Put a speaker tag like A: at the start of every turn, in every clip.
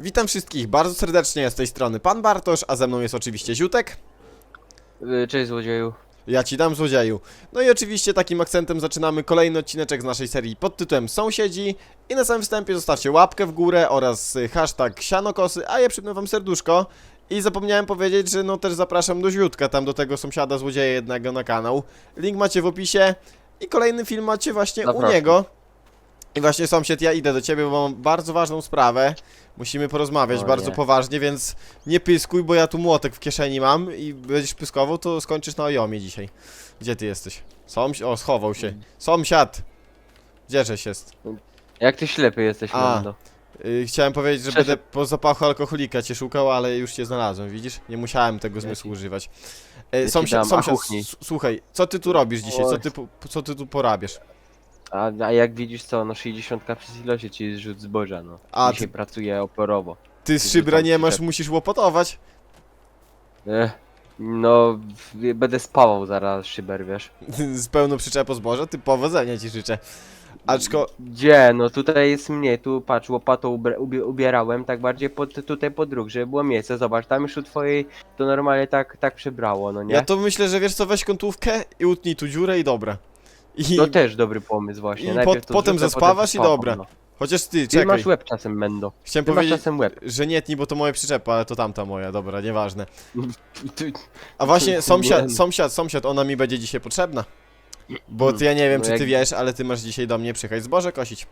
A: Witam wszystkich bardzo serdecznie z tej strony Pan Bartosz, a ze mną jest oczywiście Ziutek.
B: Y, Cześć złodzieju.
A: Ja ci dam złodzieju. No i oczywiście takim akcentem zaczynamy kolejny odcineczek z naszej serii pod tytułem Sąsiedzi. I na samym wstępie zostawcie łapkę w górę oraz hashtag sianokosy, a ja przypnę wam serduszko. I zapomniałem powiedzieć, że no też zapraszam do Ziutka, tam do tego sąsiada złodzieja jednego na kanał. Link macie w opisie i kolejny film macie właśnie u
B: Zapraszam.
A: niego. I właśnie sąsiad, ja idę do ciebie, bo mam bardzo ważną sprawę. Musimy porozmawiać
B: O
A: bardzo
B: nie.
A: poważnie, więc nie pyskuj, bo ja tu młotek w kieszeni mam i będziesz pyskował, to skończysz na ojomie dzisiaj. Gdzie ty jesteś? Sąś... O, schował się. Sąsiad! Gdzieżeś jest?
B: Jak ty ślepy jesteś,
A: A. Yy, chciałem powiedzieć, że
B: Przeszedł.
A: będę po zapachu alkoholika cię szukał, ale już cię znalazłem, widzisz? Nie musiałem tego zmysłu używać.
B: ja
A: Yy, sąsiad,
B: dam, a
A: sąsiad, s- słuchaj, co ty tu robisz dzisiaj? Co ty, po- co ty tu porabiasz?
B: A, a jak widzisz co, no 60 przez ilości ci zrzut zboża, no.
A: A,
B: Dzisiaj
A: ty,
B: pracuję oporowo.
A: ty z szybra nie masz, musisz łopotować.
B: Ech, no, w- będę spawał zaraz szyber, wiesz.
A: z pełną przyczepą zboża, ty powodzenia ci życzę. Aczko,
B: Gdzie? No tutaj jest mniej, tu patrz, łopatą ubra- ubie- ubierałem tak bardziej pod, tutaj pod róg, żeby było miejsce. Zobacz, tam już u twojej to normalnie tak, tak przybrało, no nie?
A: ja to myślę, że wiesz co, weź kątówkę i utnij tu dziurę i dobra. I
B: To też dobry pomysł właśnie.
A: i
B: Najpierw
A: pot-
B: to
A: potem
B: zrzucę,
A: zaspawasz i
B: spawam,
A: dobra.
B: No.
A: chociaż ty,
B: Ty
A: czekaj,
B: masz łeb czasem, Mendo.
A: chciałem
B: Ty masz
A: powiedzieć,
B: czasem łeb.
A: że nie tnij, bo to moja przyczepa, ale to tamta moja, dobra, nieważne.
B: Ty,
A: A właśnie,
B: Nie.
A: sąsiad, sąsiad, sąsiad, ona mi będzie dzisiaj potrzebna. Bo ty, ja nie wiem,
B: No
A: czy
B: jak-
A: ty wiesz, ale ty masz dzisiaj do mnie przyjechać zboże kosić.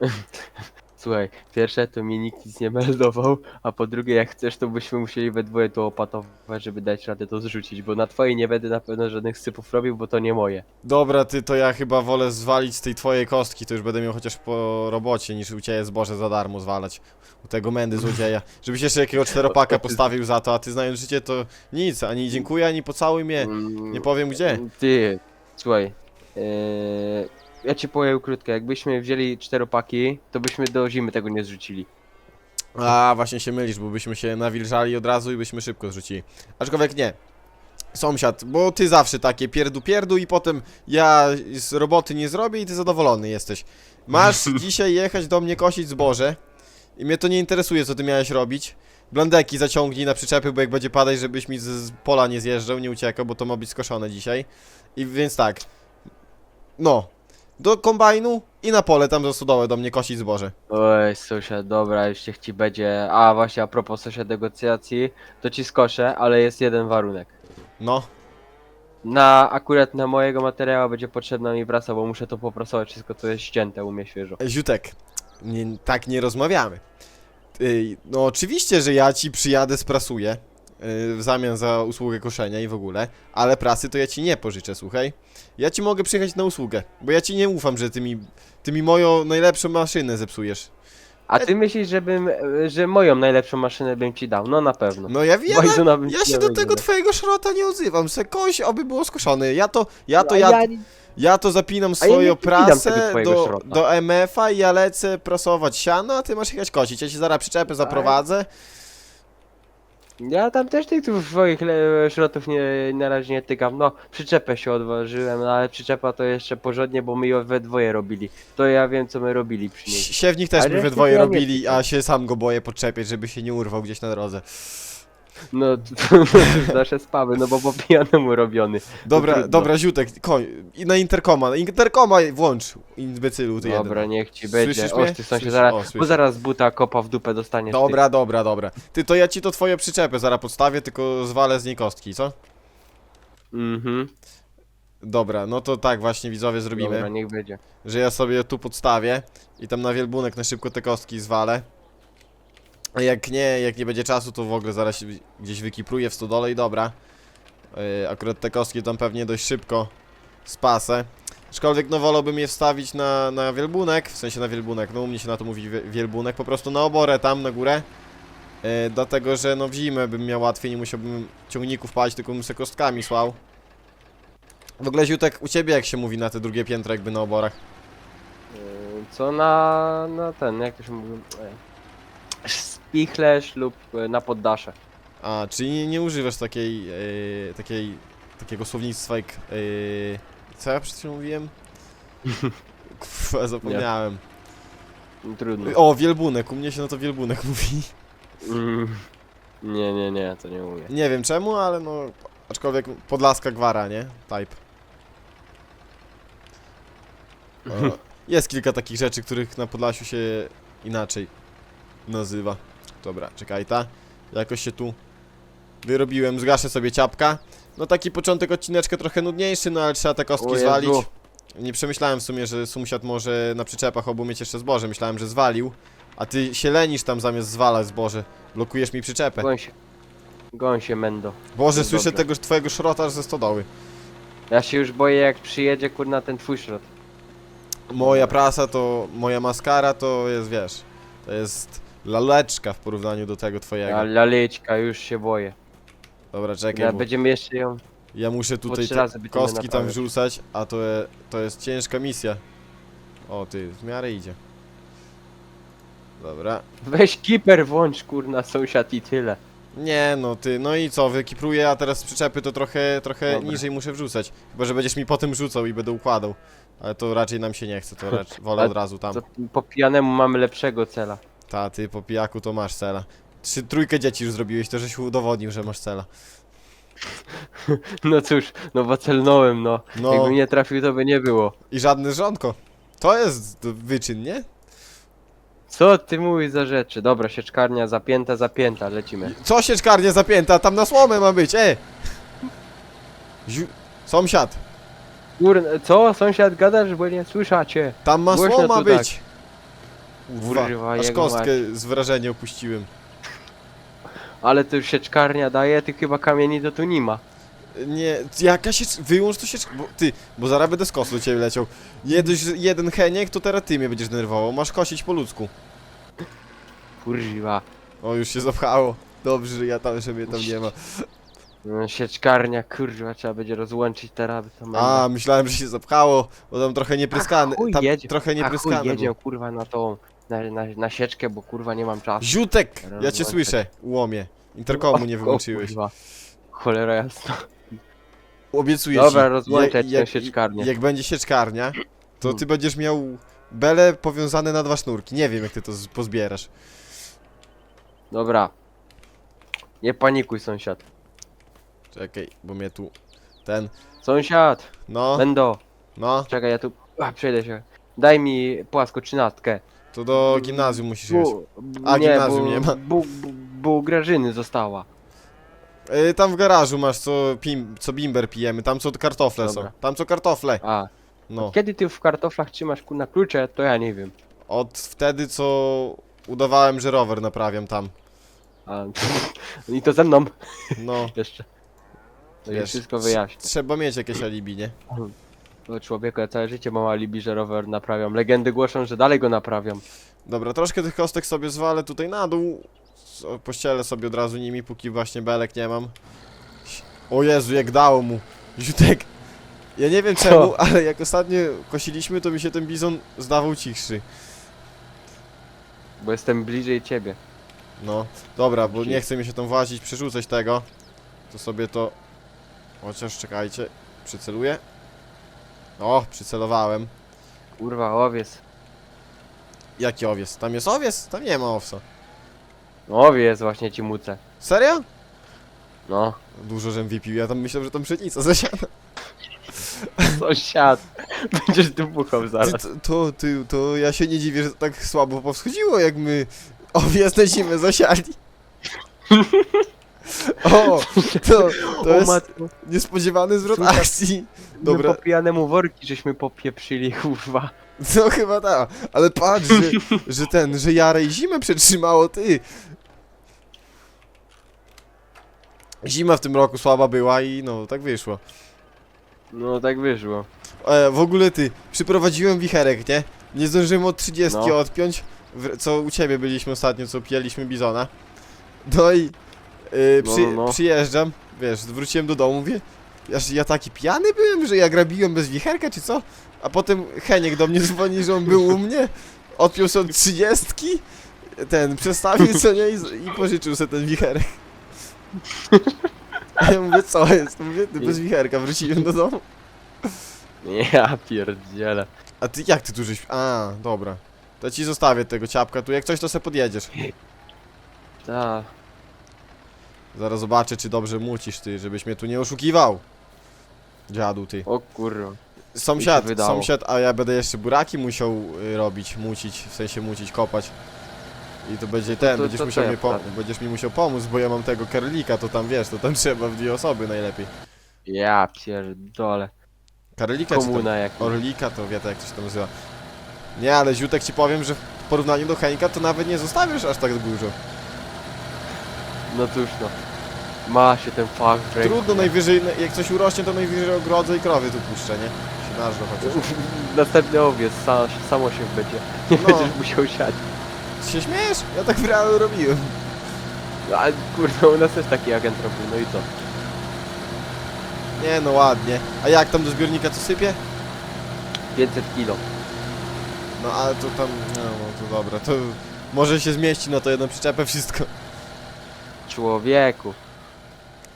B: Słuchaj, pierwsze to mi nikt nic nie meldował, a po drugie jak chcesz to byśmy musieli we dwoje to opatować, żeby dać radę to zrzucić, bo na twojej nie będę na pewno żadnych sypów robił, bo to nie moje.
A: Dobra, ty, to ja chyba wolę zwalić z tej twojej kostki, to już będę miał chociaż po robocie, niż u ciebie zboże za darmo zwalać. U tego mędy złodzieja. Żebyś jeszcze jakiego czteropaka postawił za to, a ty znając życie to nic, ani dziękuję, ani pocałuj mnie. Nie powiem gdzie.
B: Ty, słuchaj, yy, ja ci powiem krótko, jakbyśmy wzięli czteropaki, to byśmy do zimy tego nie zrzucili.
A: A, właśnie się mylisz, bo byśmy się nawilżali od razu i byśmy szybko zrzucili. Aczkolwiek nie. Sąsiad, bo ty zawsze takie pierdu pierdu i potem ja z roboty nie zrobię i ty zadowolony jesteś. Masz dzisiaj jechać do mnie kosić zboże i mnie to nie interesuje, co ty miałeś robić. Blandeki zaciągnij na przyczepy, bo jak będzie padać, żebyś mi z, z pola nie zjeżdżał, nie uciekał, bo to ma być skoszone dzisiaj. I więc tak. No. Do kombajnu i na pole tam do stodołę do mnie kosić zboże.
B: Oj, sąsiad, dobra, już niech ci będzie. A właśnie, a propos sąsiad negocjacji, to ci skoszę, ale jest jeden warunek.
A: No.
B: Na akurat na mojego materiału będzie potrzebna mi prasa, bo muszę to poprasować wszystko co jest ścięte u mnie świeżo.
A: Ziutek, nie, tak nie rozmawiamy. No oczywiście, że ja ci przyjadę, sprasuję w zamian za usługę koszenia i w ogóle, ale prasy to ja ci nie pożyczę, słuchaj. Ja ci mogę przyjechać na usługę, bo ja ci nie ufam, że ty mi, ty mi moją najlepszą maszynę zepsujesz.
B: A ty myślisz, żebym, że moją najlepszą maszynę bym ci dał? No na pewno.
A: No ja wiem,
B: bym
A: ja
B: ci
A: się do tego
B: no.
A: twojego szrota nie odzywam, se koś, oby było skoszony. Ja to, ja to, ja, ja to zapinam
B: ja nie
A: swoją
B: widam tego
A: prasę
B: twojego
A: do,
B: szrota.
A: do MF-a i ja lecę prasować siano, a ty masz jechać kosić. Ja ci zaraz przyczepę zaprowadzę.
B: Ja tam też tych tu swoich le- szrotów nie, na razie nie tykam. No, przyczepę się odważyłem, no, ale przyczepa to jeszcze porządnie, bo my ją we dwoje robili. To ja wiem co my robili przy niej.
A: Sie- Siewnik też
B: Ale
A: by we
B: reszty
A: dwoje
B: to ja nie
A: robili, a się sam go boję podczepiać, żeby się nie urwał gdzieś na drodze.
B: No, to, nasze spawy, no bo po pijanemu robiony.
A: Dobra,
B: trudno.
A: dobra, Ziutek, koń, i na interkoma, interkoma włącz, imbecylu ty
B: Dobra,
A: jeden.
B: niech ci będzie.
A: Słyszysz
B: O,
A: mnie?
B: ty sąsiad,
A: Słyszę-
B: zaraz,
A: o,
B: bo
A: słyszę.
B: zaraz buta kopa w dupę dostaniesz.
A: Dobra, dobra, dobra. Ty, to ja ci to twoje przyczepę zaraz podstawię, tylko zwalę z niej kostki, co?
B: Ty. Mhm.
A: Dobra, no to tak właśnie widzowie zrobimy,
B: Dobra, niech będzie.
A: że ja sobie tu podstawię i tam na wielbunek na szybko te kostki zwalę. Jak nie, jak nie będzie czasu, to w ogóle zaraz się gdzieś wykipruję w stodole i dobra. Yy, akurat te kostki tam pewnie dość szybko spasę. Aczkolwiek no wolałbym je wstawić na, na wielbunek, w sensie na wielbunek, no u mnie się na to mówi wie- wielbunek, po prostu na oborę tam na górę. Yy, dlatego, że no w zimę bym miał łatwiej, nie musiałbym ciągników palić, tylko bym se kostkami słał. W ogóle Ziutek, u ciebie jak się mówi na te drugie piętro jakby na oborach?
B: Yy, Co na, na ten, jak to się mówi? E, Spichlerz lub e, na poddasze.
A: A, czyli nie, nie używasz takiej, yy, takiej, takiego słownictwa jak, yy, co ja przed chwilą mówiłem? Kurwa, zapomniałem.
B: Trudno.
A: O, wielbunek, u mnie się na to wielbunek mówi.
B: Mm. Nie, nie, nie, to nie umiem.
A: Nie wiem czemu, ale no, aczkolwiek podlaska gwara, nie? Type. O, jest kilka takich rzeczy, których na Podlasiu się inaczej nazywa. Dobra, czekaj ta. Jakoś się tu wyrobiłem, zgaszę sobie ciapka. No taki początek odcineczka trochę nudniejszy, no ale trzeba te kostki
B: Jezu.
A: zwalić. Nie przemyślałem w sumie, że sąsiad może na przyczepach obu mieć jeszcze zboże. Myślałem, że zwalił. A ty się lenisz tam zamiast zwalać zboże. Blokujesz mi przyczepę.
B: Goń się. Goń się, Mendo.
A: Boże,
B: No
A: słyszę
B: dobra.
A: tego twojego szrota ze stodoły.
B: Ja się już boję jak przyjedzie kurna ten twój szrot.
A: Moja prasa to, moja maskara to jest, wiesz, to jest laleczka w porównaniu do tego twojego.
B: Laleczka, już się boję.
A: Dobra, czekaj,
B: Ja
A: bo
B: będziemy jeszcze ją...
A: ja muszę tutaj
B: trzy
A: te
B: razy będziemy
A: kostki tam
B: naprawiać.
A: wrzucać, a to, to jest ciężka misja. O ty, w miarę idzie. Dobra.
B: Weź kiper włącz kurna sąsiad i tyle.
A: Nie no ty, no i co, wykipruję, a teraz z przyczepy to trochę, trochę
B: Dobra.
A: niżej muszę wrzucać. Chyba, że będziesz mi potem rzucał i będę układał. Ale to raczej nam się nie chce, to raczej wolę od razu tam.
B: To po pijanemu mamy lepszego cela.
A: Ta, ty po pijaku to masz cela. Trzy, trójkę dzieci już zrobiłeś, to żeś udowodnił, że masz cela.
B: No cóż, no bo celnąłem no.
A: No
B: Jakbym nie trafił to by nie było.
A: i żadne żonko. To jest wyczyn, nie?
B: Co ty mówisz za rzeczy? Dobra, sieczkarnia zapięta, zapięta, lecimy.
A: Co sieczkarnia zapięta? Tam na słomę ma być, e! Ziu... Sąsiad,
B: Kurna, co? Sąsiad gadasz, bo nie słyszacie.
A: tam ma
B: Głośno
A: słoma
B: tu tak.
A: być. Kurwa,
B: Kurwa,
A: aż
B: jego
A: kostkę z wyrażenia opuściłem.
B: Ale to już sieczkarnia daje, ty chyba kamieni to tu nie ma.
A: Nie, jaka siecz... Wyłącz to siecz... Bo, ty, bo zaraz będę z kosu do ciebie leciał. Jedyś, jeden heniek, to teraz ty mnie będziesz denerwował. Masz kosić po ludzku.
B: Kurwa.
A: O, już się zapchało. Dobrze, że ja tam, że mnie tam nie ma.
B: No, sieczkarnia, kurwa, trzeba będzie rozłączyć teraz. To
A: A, myślałem, że się zapchało, bo tam trochę niepryskane. Tam trochę niepryskane
B: jedzie,
A: było.
B: kurwa, na tą, na, na, na sieczkę, bo kurwa nie mam czasu.
A: Ziutek! Ja cię
B: Rozłączę.
A: słyszę, łomie. Interkomu nie wyłączyłeś.
B: kurwa. Cholera jasna.
A: Obiecuję
B: Dobra,
A: ci. jak,
B: tę sieczkarnię.
A: jak będzie sieczkarnia, to
B: Hmm.
A: ty będziesz miał bele powiązane na dwa sznurki. Nie wiem, jak ty to z- pozbierasz.
B: Dobra. Nie panikuj, sąsiad.
A: Czekaj, bo mnie tu ten...
B: Sąsiad,
A: No,
B: Mendo,
A: no,
B: czekaj, ja tu a, przejdę się. Daj mi płasko trzynastkę.
A: To do gimnazjum musisz jechać.
B: Bu,
A: A, gimnazjum
B: bo,
A: nie ma.
B: Bo, bo, bo u Grażyny została.
A: Y, tam w garażu masz, co, pim, co bimber pijemy, tam co kartofle
B: Dobra.
A: są. Tam co kartofle.
B: A,
A: No,
B: kiedy ty w kartoflach trzymasz kurna klucze, to ja nie wiem.
A: od wtedy co udawałem, że rower naprawiam tam.
B: A, I to ze mną
A: No,
B: jeszcze. To
A: Wiesz,
B: wszystko wyjaśnię.
A: trzeba mieć jakieś alibi, nie?
B: Bo człowieku, ja całe życie mam alibi, że rower naprawiam. Legendy głoszą, że dalej go naprawiam.
A: Dobra, troszkę tych kostek sobie zwalę tutaj na dół. S- Pościelę sobie od razu nimi, póki właśnie belek nie mam. O Jezu, jak dało mu. Ziutek. Ja nie wiem
B: Co?
A: czemu, ale jak ostatnio kosiliśmy, to mi się ten bizon zdawał cichszy.
B: Bo jestem bliżej ciebie.
A: No, dobra, bo nie chce mi się tam włazić, przerzucać tego. To sobie to... Chociaż czekajcie, przyceluję. O, przycelowałem.
B: Kurwa, owiec.
A: Jaki owies? Tam jest owies? Tam nie ma owsa.
B: No, owiec właśnie ci mucę.
A: Serio?
B: No,
A: Dużo żem wypił, ja tam myślałem, że tam pszenica zasiana.
B: sąsiad. Będziesz tu buchał
A: Ty,
B: zaraz.
A: to, to, ty, to ja się nie dziwię, że tak słabo powschodziło, jak my owies na zimę zasiali. O, to, to jest
B: matko,
A: niespodziewany zwrot
B: Słuchaj,
A: akcji.
B: Dobra. My po pijanemu worki żeśmy popieprzyli, kurwa.
A: No chyba tak, ale patrz, że, że ten, że Jarej zimę przetrzymało, ty. Zima w tym roku słaba była i no, tak wyszło.
B: No tak wyszło.
A: E, w ogóle ty, przyprowadziłem wicherek, nie? Nie zdążyłem od 30
B: No.
A: odpiąć, w, co u ciebie byliśmy ostatnio, co pijaliśmy bizona. No i y,
B: No,
A: przy,
B: no, no.
A: przyjeżdżam, wiesz, wróciłem do domu, mówię, ja, ja taki pijany byłem, że ja grabiłem bez wicherka, czy co? A potem Heniek do mnie dzwoni, że on był u mnie, odpiął sobie od 30, ten, przestawił co nie i, z- i pożyczył sobie ten wicherek. A ja mówię, co jest? Mówię, ty bez wicherka, wróciłem do domu.
B: Ja pierdzielę.
A: A ty jak ty tu żeś... A, dobra. To ci zostawię tego ciapka tu, jak coś to se podjedziesz.
B: Tak.
A: Zaraz zobaczę, czy dobrze mucisz ty, żebyś mnie tu nie oszukiwał. Dziadu ty.
B: O kurwa.
A: Sąsiad,
B: wydało.
A: sąsiad, a ja będę jeszcze buraki musiał y, robić, mucić, w sensie mucić, kopać. I to będzie ten,
B: to-
A: będziesz,
B: to
A: musiał
B: ja
A: mi
B: poradzę?
A: będziesz mi musiał pomóc, bo ja mam tego karlika, to tam wiesz, to tam trzeba w dwie osoby najlepiej.
B: Ja pierdolę.
A: Karlika czy tam
B: Komuna jak.
A: orlika, to jak to się to nazywa. Nie, ale ziutek ci powiem, że w porównaniu do Henka to nawet nie zostawisz aż tak dużo.
B: No cóż no. Ma się ten fakt w ręku.
A: Trudno, najwyżej, jak coś urośnie, to najwyżej ogrodzę i krowy tu puszczę, nie? Się nażrą chociaż.
B: Następny owiec, sa, samo się będzie. Nie
A: No.
B: będziesz musiał siać.
A: Ty się śmiesz? Ja tak w realu robiłem.
B: No, ale kurde, u nas też taki agent robił, no i co?
A: Nie no, ładnie. A jak tam do zbiornika co sypie?
B: 500 kilo.
A: No ale to tam, no, no to dobra, to może się zmieści na to jedną przyczepę wszystko.
B: Człowieku.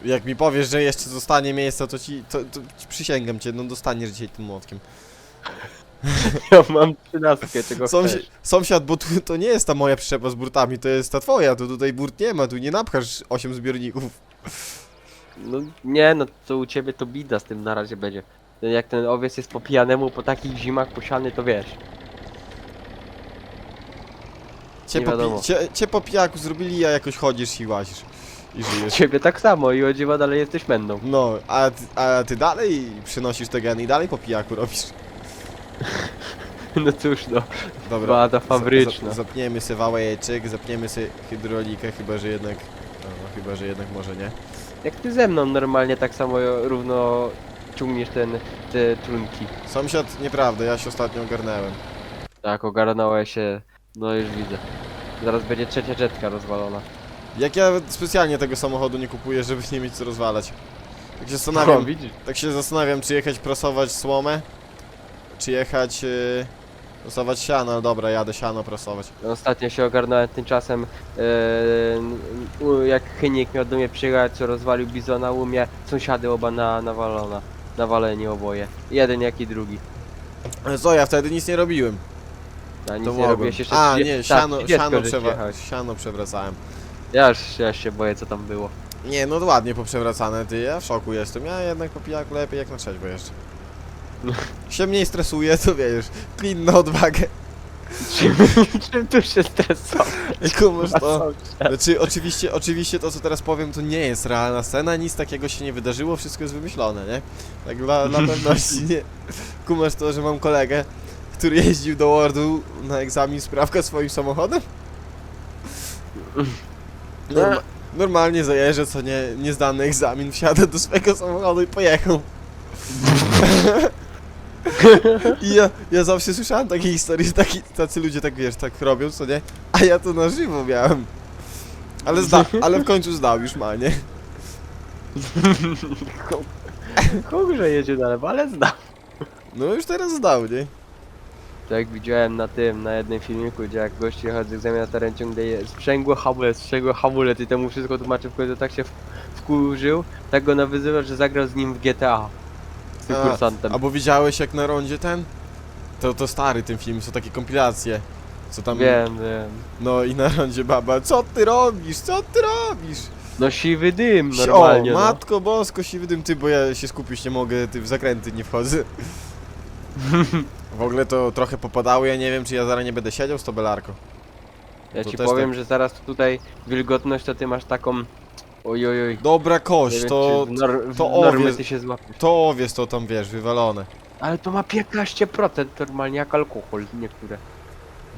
A: Jak mi powiesz, że jeszcze zostanie miejsca, to ci, to, to ci przysięgam cię, no dostaniesz dzisiaj tym młotkiem.
B: Ja mam trzynastkę, czego
A: Sąsi
B: chcesz.
A: sąsiad, bo tu to nie jest ta moja przyczepa z burtami, to jest ta twoja, to tutaj burt nie ma, tu nie napchasz 8 zbiorników.
B: No nie, no to u ciebie to bida z tym na razie będzie. Jak ten owiec jest po pijanemu, po takich zimach posiany, to wiesz.
A: Cię
B: Nie
A: po,
B: wiadomo.
A: pi- cię, cię po pijaku zrobili, a jakoś chodzisz i łazisz. I żyjesz.
B: Ciebie tak samo i o dziwo dalej jesteś mędą.
A: No, a ty, a ty dalej przynosisz te geny i dalej po pijaku robisz.
B: No cóż no,
A: Dobra.
B: wada
A: za-
B: fabryczna.
A: za- Zapniemy sobie wałeczek, zapniemy sobie hydraulikę, chyba że jednak... No, chyba że jednak może nie.
B: Jak ty ze mną normalnie tak samo równo ciągniesz ten, te trunki.
A: Sąsiad, nieprawda, ja się ostatnio ogarnęłem.
B: Tak, ogarnąłeś się, no już widzę. Zaraz będzie trzecia jetka rozwalona.
A: Jak ja specjalnie tego samochodu nie kupuję, żeby nie mieć co rozwalać. Tak się
B: No,
A: zastanawiam,
B: widzisz?
A: tak się zastanawiam, czy jechać prasować słomę, czy jechać yy, prasować siano, ale dobra, jadę siano prasować.
B: Ostatnio się ogarnąłem tymczasem, u- jak Chynik miał do mnie przyjechać, co rozwalił bizona u mnie, sąsiady oba na, nawalona. Nawaleni oboje. Jeden jak i drugi.
A: Co, ja wtedy nic nie robiłem.
B: A nic
A: To
B: nie
A: mogłem.
B: robiłeś jeszcze
A: A,
B: 30
A: nie,
B: tak,
A: siano,
B: 30
A: siano,
B: żeś
A: przewa
B: jechałeś.
A: siano przewracałem.
B: Ja już ja się boję co tam było.
A: Nie, no ładnie poprzewracane, ty, ja w szoku jestem. Ja jednak po pijaku lepiej jak na trzeźwo jeszcze. się mniej stresuje, to wiesz, klin na odwagę.
B: Czym, czym tu się stresować?
A: Kumasz to. Znaczy, oczywiście, oczywiście to, co teraz powiem, to nie jest realna scena, nic takiego się nie wydarzyło, wszystko jest wymyślone, nie? Tak dla, dla pewności, nie? Kumasz to, że mam kolegę, który jeździł do Wordu na egzamin sprawka swoim samochodem? Norma normalnie zajeżdża, co nie, niezdany egzamin, wsiada do swojego samochodu i pojechał. I ja, ja zawsze słyszałem takie historie, że taki, tacy ludzie tak, wiesz, tak robią, co nie? A ja to na żywo miałem. Ale, zda, ale w końcu zdał już ma, nie?
B: Kurze jedzie na lewo, ale znam.
A: No już teraz zdał, nie?
B: To jak widziałem na tym, na jednym filmiku, gdzie jak gość jechał z na teren ciągle je sprzęgło hamulec, sprzęgło hamulec i temu wszystko tłumaczył w końcu tak się wkurzył, tak go nawyzywał, że zagrał z nim w GTA. Z tym
A: A,
B: kursantem.
A: Albo widziałeś jak na rondzie ten? To, to stary ten film, są takie kompilacje. Co tam...
B: Wiem, wiem.
A: No i na rondzie baba, co ty robisz, co ty robisz?
B: No siwy dym normalnie,
A: o,
B: no.
A: matko bosko, siwy dym, ty, bo ja się skupić nie mogę, ty w zakręty nie wchodzę. W ogóle to trochę popadało, ja nie wiem czy ja zaraz nie będę siedział z tą belarką.
B: Ja
A: to
B: ci
A: też
B: powiem,
A: tak.
B: że zaraz tutaj wilgotność to ty masz taką... Oj, oj, oj.
A: Dobra kość, to, to
B: normie
A: owiec-
B: ty się złapiesz.
A: to owiec to tam wiesz, wywalone.
B: Ale to ma 15% normalnie jak alkohol niektóre.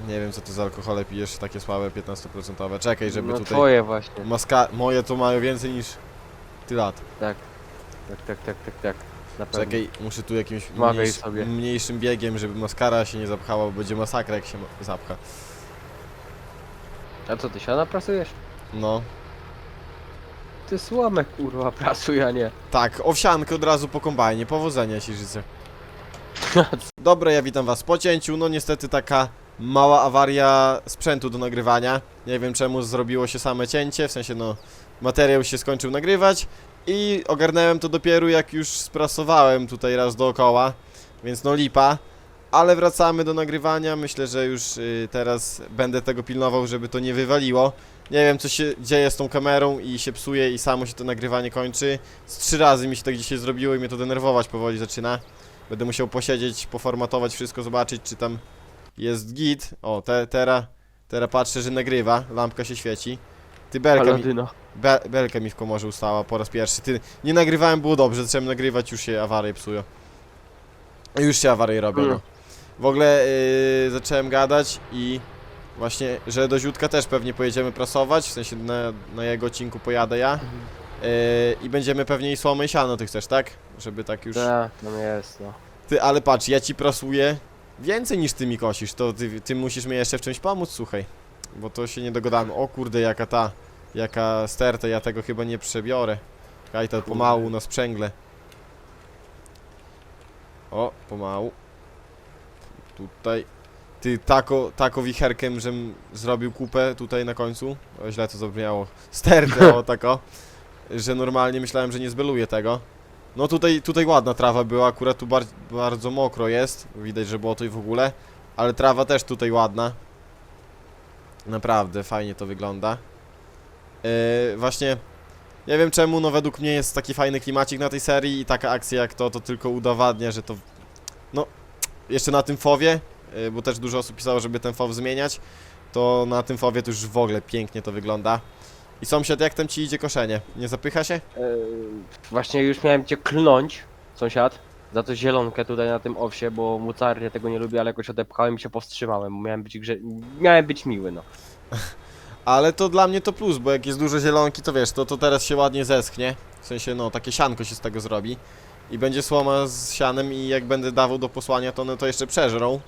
A: Nie wiem co ty z alkohole pijesz, takie słabe 15%. Czekaj, żeby
B: no
A: tutaj...
B: twoje właśnie.
A: Maska... Moje to mają więcej niż... Ty lat.
B: Tak. Tak, tak, tak, tak, tak. Na pewno.
A: Czekaj, muszę tu jakimś mniejsz,
B: sobie.
A: mniejszym biegiem, żeby maskara się nie zapchała, bo będzie masakra jak się ma- zapcha.
B: A co, ty siana prasujesz?
A: No.
B: Ty słomek kurwa prasuj, a nie.
A: Tak, owsiankę od razu po kombajnie, powodzenia ci życzę. Dobra, ja witam was po cięciu, no niestety taka mała awaria sprzętu do nagrywania. Nie wiem czemu zrobiło się same cięcie, w sensie no materiał się skończył nagrywać i ogarnąłem to dopiero jak już sprasowałem tutaj raz dookoła, więc no lipa. Ale wracamy do nagrywania. Myślę, że już y, teraz będę tego pilnował, żeby to nie wywaliło. Nie wiem, co się dzieje z tą kamerą i się psuje i samo się to nagrywanie kończy. Z trzy razy mi się tak dzisiaj zrobiło i mnie to denerwować powoli zaczyna. Będę musiał posiedzieć, poformatować wszystko, zobaczyć, czy tam jest git. O, te, teraz, teraz patrzę, że nagrywa, lampka się świeci. Ty belka mi. Be, belka mi w komorze ustała po raz pierwszy. Ty, nie nagrywałem, było dobrze, zacząłem nagrywać, już się awarie psują. Już się awarie robią, no.
B: Mm.
A: W ogóle yy, zacząłem gadać i właśnie, że do Ziutka też pewnie pojedziemy prasować, w sensie na, na jego odcinku pojadę ja. Yy, I będziemy pewnie i słomę i siano, ty chcesz, tak? Żeby tak już...
B: Tak, no jest, no.
A: Ty, ale patrz, ja ci prasuję więcej niż ty mi kosisz, to ty, ty musisz mi jeszcze w czymś pomóc, słuchaj. Bo to się nie dogadamy. O kurde, jaka ta, jaka sterta, ja tego chyba nie przebiorę. Kaj to pomału na sprzęgle. O, pomału. Tutaj. Ty, tako, tako wicherkiem, żem zrobił kupę tutaj na końcu. O, źle to zabrzmiało. Stertę, o, tako. Że normalnie myślałem, że nie zbeluję tego. No tutaj, tutaj ładna trawa była, akurat tu bar bardzo mokro jest, widać, że było to i w ogóle, ale trawa też tutaj ładna. Naprawdę, fajnie to wygląda. Yy, właśnie, nie wiem czemu, no według mnie jest taki fajny klimacik na tej serii i taka akcja jak to, to tylko udowadnia, że to, no, jeszcze na tym fowie, yy, bo też dużo osób pisało, żeby ten fow zmieniać, to na tym fowie to już w ogóle pięknie to wygląda. I sąsiad, jak tam ci idzie koszenie? Nie zapycha się?
B: E, właśnie już miałem cię klnąć, sąsiad, za to zielonkę tutaj na tym owsie, bo mucarnie tego nie lubię, ale jakoś odepchałem i się powstrzymałem, miałem być grze... miałem być miły, no.
A: Ale to dla mnie to plus, bo jak jest dużo zielonki, to wiesz, to, to teraz się ładnie zeschnie. W sensie, no, takie sianko się z tego zrobi. I będzie słoma z sianem i jak będę dawał do posłania, to one to jeszcze przeżrą.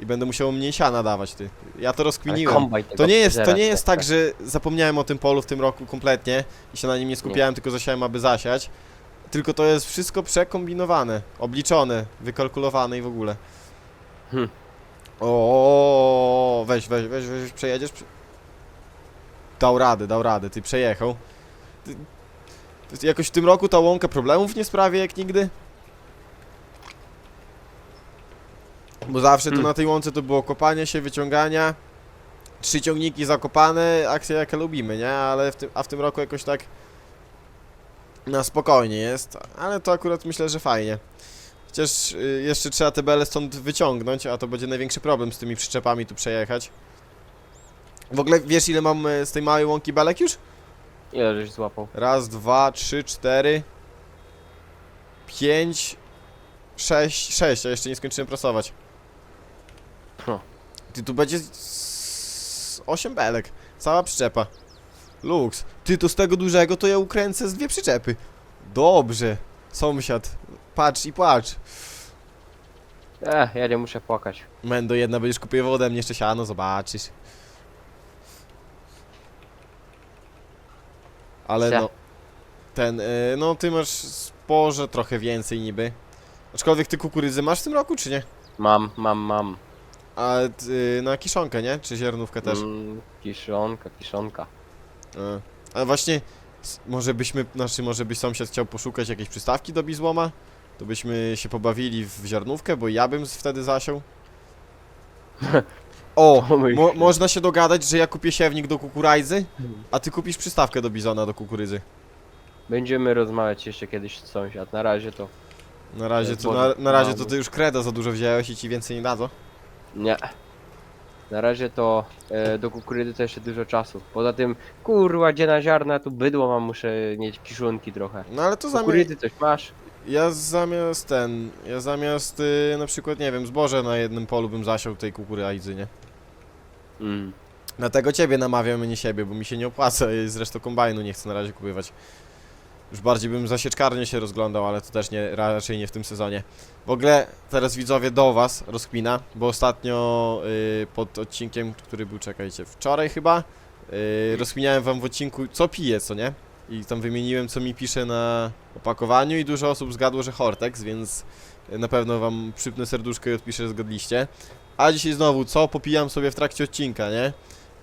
A: I będę musiał mniej siana dawać, ty. Ja to rozkminiłem. To nie jest, to nie jest tak, że zapomniałem o tym polu w tym roku kompletnie i się na nim nie skupiałem, tylko zasiałem, aby zasiać. Tylko to jest wszystko przekombinowane, obliczone, wykalkulowane i w ogóle.
B: Hmm.
A: O, weź, weź, weź, weź, przejedziesz. Dał radę, dał radę, ty przejechał. Ty, ty, jakoś w tym roku ta łąka problemów nie sprawia jak nigdy? Bo zawsze to
B: Hmm.
A: na tej łące to było kopanie się, wyciągania, trzy ciągniki zakopane, akcja jaka lubimy, nie? Ale w tym, a w tym roku jakoś tak na spokojnie jest, ale to akurat myślę, że fajnie. Chociaż y, jeszcze trzeba te bele stąd wyciągnąć, a to będzie największy problem z tymi przyczepami tu przejechać. W ogóle wiesz ile mam y, z tej małej łąki belek już?
B: Ile żeś złapał?
A: Raz, dwa, trzy, cztery, pięć, sześć, sześć, a jeszcze nie skończyłem prasować.
B: No.
A: Ty tu będzie z... osiem belek, cała przyczepa. Luks. Ty to z tego dużego to ja ukręcę z dwie przyczepy. Dobrze. Sąsiad, patrz i płacz.
B: E, ja nie muszę płakać.
A: Mendo, jedna będziesz kupował ode mnie jeszcze siano, zobaczysz. Ale
B: Sia.
A: no, ten, y, no ty masz sporze trochę więcej niby. Aczkolwiek ty kukurydzy masz w tym roku, czy nie?
B: Mam, mam, mam.
A: A y, na kiszonkę, nie? Czy ziarnówkę też?
B: Mm, kiszonka, kiszonka.
A: A, a właśnie, s- może byśmy, znaczy może byś sąsiad chciał poszukać jakiejś przystawki do bizłoma? To byśmy się pobawili w ziarnówkę, bo ja bym wtedy zasiął. O, mo można się dogadać, że ja kupię siewnik do kukurydzy, a ty kupisz przystawkę do bizona do kukurydzy.
B: Będziemy rozmawiać jeszcze kiedyś z sąsiad. Na razie to
A: Na razie to, na, na razie to ty już kreda za dużo wziąłeś i ci więcej nie dadzą.
B: nie. Na razie to e, do kukurydzy to jeszcze dużo czasu. Poza tym, kurwa, gdzie na ziarna, tu bydło mam, muszę mieć kiszonki trochę.
A: No ale to zamiast,
B: Kukurydzy coś masz?
A: ja zamiast ten, ja zamiast y, na przykład, nie wiem, zboże na jednym polu bym zasiął tej kukurydzy, nie?
B: Mm.
A: Dlatego ciebie namawiam, a nie siebie, bo mi się nie opłaca i zresztą kombajnu nie chcę na razie kupywać. Już bardziej bym za sieczkarnię się rozglądał, ale to też nie, raczej nie w tym sezonie. W ogóle teraz widzowie do was rozkmina, bo ostatnio y, pod odcinkiem, który był, czekajcie, wczoraj chyba, y, rozkminiałem wam w odcinku co piję, co nie? I tam wymieniłem co mi pisze na opakowaniu i dużo osób zgadło, że Hortex, więc na pewno wam przypnę serduszko i odpiszę, zgodliście. A dzisiaj znowu, co popijam sobie w trakcie odcinka, nie?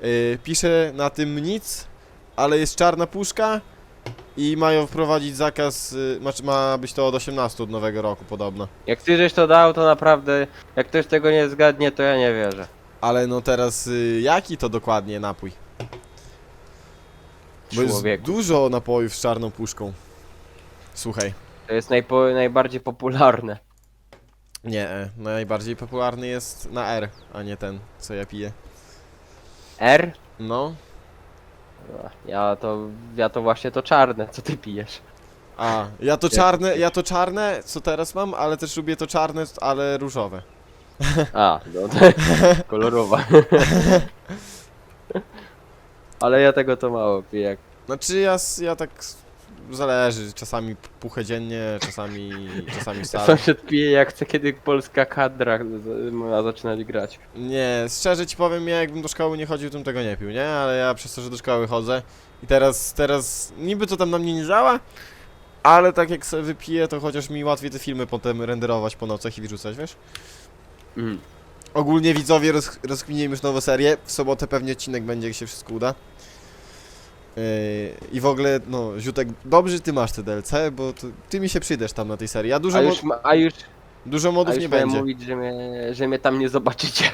A: Yy, piszę na tym nic, ale jest czarna puszka I mają wprowadzić zakaz, y, ma, ma być to od 18 od nowego roku podobno.
B: Jak ty żeś to dał, to naprawdę, jak ktoś tego nie zgadnie, to ja nie wierzę.
A: Ale no teraz, y, jaki to dokładnie napój? Bo jest
B: Człowieku.
A: dużo napojów z czarną puszką. Słuchaj,
B: To jest najpo, najbardziej popularne.
A: Nie, e, najbardziej popularny jest na R, a nie ten, co ja piję.
B: R?
A: No,
B: Ja to, ja to właśnie to czarne, co ty pijesz.
A: a, ja to czarne, ja to czarne, co teraz mam, ale też lubię to czarne, ale różowe.
B: A, no to kolorowa. Ale ja tego to mało piję. Jak...
A: Znaczy ja, s- ja tak, s- zależy, czasami puchę dziennie, czasami, czasami wcale.
B: sąsiad pije jak chce, kiedy polska kadra ma zaczynać grać.
A: Nie, szczerze ci powiem, ja jakbym do szkoły nie chodził, to bym tego nie pił, nie? Ale ja przez to, że do szkoły chodzę i teraz, teraz niby to tam na mnie nie działa, ale tak jak sobie wypiję, to chociaż mi łatwiej te filmy potem renderować po nocach i wrzucać, wiesz?
B: Mm.
A: Ogólnie widzowie roz, rozkminimy już nową serię, w sobotę pewnie odcinek będzie, jak się wszystko uda. Yy, I w ogóle, no, Ziutek, dobrze ty masz te DLC, bo to, ty mi się przyjdziesz tam na tej serii, a dużo,
B: A już, ma- a już,
A: dużo
B: a
A: modów
B: już
A: nie
B: miałem
A: będzie.
B: mówić, że mnie, że mnie tam nie zobaczycie.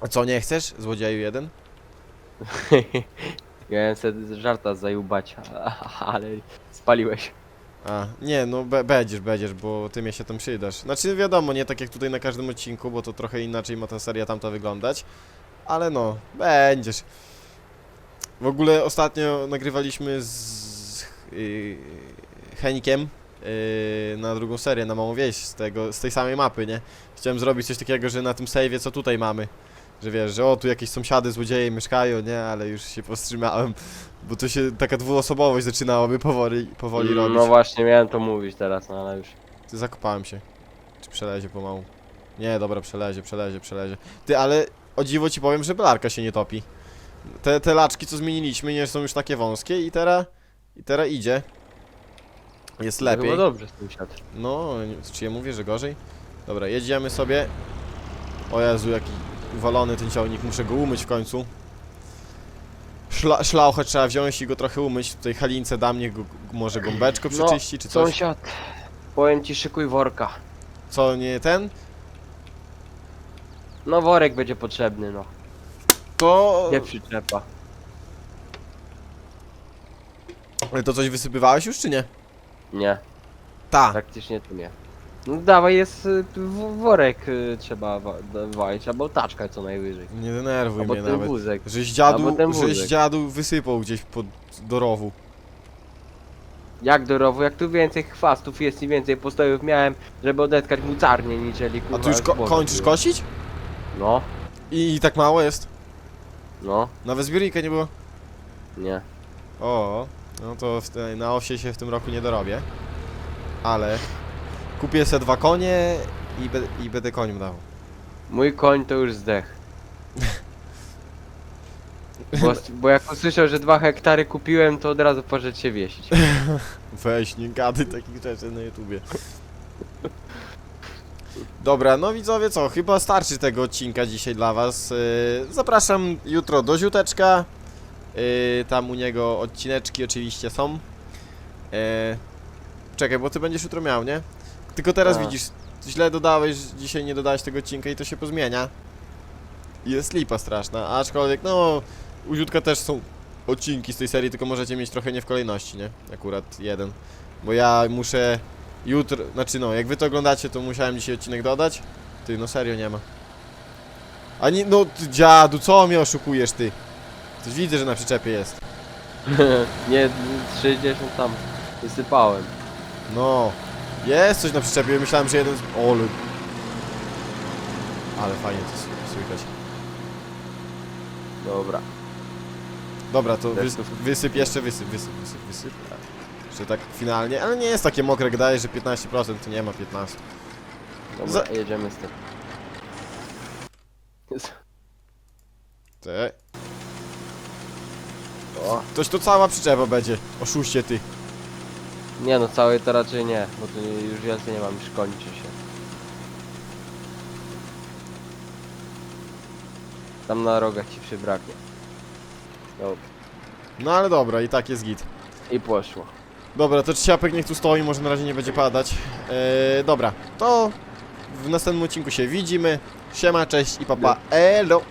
A: A co, nie chcesz? Złodzieju jeden?
B: Miałem sobie żarta zajubać, ale spaliłeś.
A: A, nie, no be, będziesz, będziesz, bo ty mnie się tam przydasz. Znaczy wiadomo, nie tak jak tutaj na każdym odcinku, bo to trochę inaczej ma ta seria tamta wyglądać. Ale no, będziesz. W ogóle ostatnio nagrywaliśmy z yy, Henikiem yy, na drugą serię, na małą wieś z, tego, z tej samej mapy, nie? Chciałem zrobić coś takiego, że na tym save'ie co tutaj mamy. Że wiesz, że o, tu jakieś sąsiady, złodzieje mieszkają, nie? Ale już się powstrzymałem, bo to się taka dwuosobowość zaczynałaby powoli, powoli robić.
B: No właśnie, miałem to mówić teraz, no ale już.
A: Ty zakopałem się. Czy przelezie pomału? Nie, dobra, przelezie, przelezie, przelezie. Ty, ale o dziwo ci powiem, że belarka się nie topi. Te, te laczki, co zmieniliśmy, nie są już takie wąskie i teraz... I teraz idzie. Jest lepiej.
B: Było dobrze sąsiad.
A: No, nie- czy ja mówię, że gorzej? Dobra, jedziemy sobie. O Jezu, jaki uwalony ten ciągnik, muszę go umyć w końcu. Szla, szlauchę trzeba wziąć i go trochę umyć. Tutaj Halince da mnie go, może gąbeczko
B: No,
A: przeczyści, czy coś.
B: Sąsiad, powiem ci szykuj worka.
A: Co, nie ten?
B: No worek będzie potrzebny, no.
A: To...
B: Nie przyczepa.
A: Ale to coś wysypywałeś już, czy nie?
B: Nie,
A: Tak.
B: praktycznie tu nie. No dawaj, jest y, w- worek y, trzeba wa- walić, albo taczka co najwyżej.
A: Nie denerwuj
B: Albo
A: mnie
B: ten
A: nawet.
B: wózek.
A: Żeś dziadu,
B: Albo ten
A: żeś
B: wózek.
A: dziadu wysypał gdzieś pod do rowu.
B: Jak do rowu, jak tu więcej chwastów jest i więcej postojów miałem, żeby odetkać mucarnie niżeli
A: A
B: kurwa
A: tu już ko
B: zboże
A: kończysz
B: było.
A: kosić?
B: No,
A: I tak mało jest?
B: No,
A: Nawet zbiornika nie było?
B: nie.
A: O, no to w te, na osie się w tym roku nie dorobię. Ale kupię se dwa konie i, be, i będę koniom dawał.
B: Mój koń to już zdech. Bo, bo jak usłyszał, że dwa hektary kupiłem, to od razu poszedł się wiesić.
A: Weź, nie gadaj takich rzeczy na YouTubie. Dobra, no widzowie, co? Chyba starczy tego odcinka dzisiaj dla was. Yy, zapraszam jutro do Ziuteczka. Yy, tam u niego odcineczki oczywiście są. Yy, czekaj, bo ty będziesz jutro miał, nie? Tylko teraz
B: Tak.
A: widzisz, źle dodałeś, dzisiaj nie dodałeś tego odcinka i to się pozmienia. Jest lipa straszna, aczkolwiek no, u Ziutka też są odcinki z tej serii, tylko możecie mieć trochę nie w kolejności, nie? Akurat jeden. Bo ja muszę jutro, znaczy no, jak wy to oglądacie, to musiałem dzisiaj odcinek dodać. Ty, no serio nie ma. Ani, no ty, dziadu, co mnie oszukujesz ty? Coś widzę, że na przyczepie jest.
B: nie, 60 tam wysypałem.
A: No, jest coś na przyczepie, myślałem, że jeden z... O, ale... Ale fajnie to s- słychać.
B: Dobra.
A: Dobra, to wys wysyp jeszcze, wysyp, wysyp, wysyp, wysyp. Jeszcze tak finalnie, ale nie jest takie mokre, jak daje, że 15% to nie ma 15.
B: Dobra,
A: Za-
B: jedziemy z tym.
A: Te.
B: O,
A: Toś to cała przyczepa będzie. Oszuście ty.
B: nie no, całej to raczej nie, bo tu nie- już więcej nie mam, już kończy się. Tam na rogach ci przybraknie. Dobra.
A: No ale dobra, i tak jest git.
B: I poszło.
A: Dobra, to ciapek niech tu stoi, może na razie nie będzie padać. Eee, dobra, to w następnym odcinku się widzimy. Siema, cześć i papa. Elo!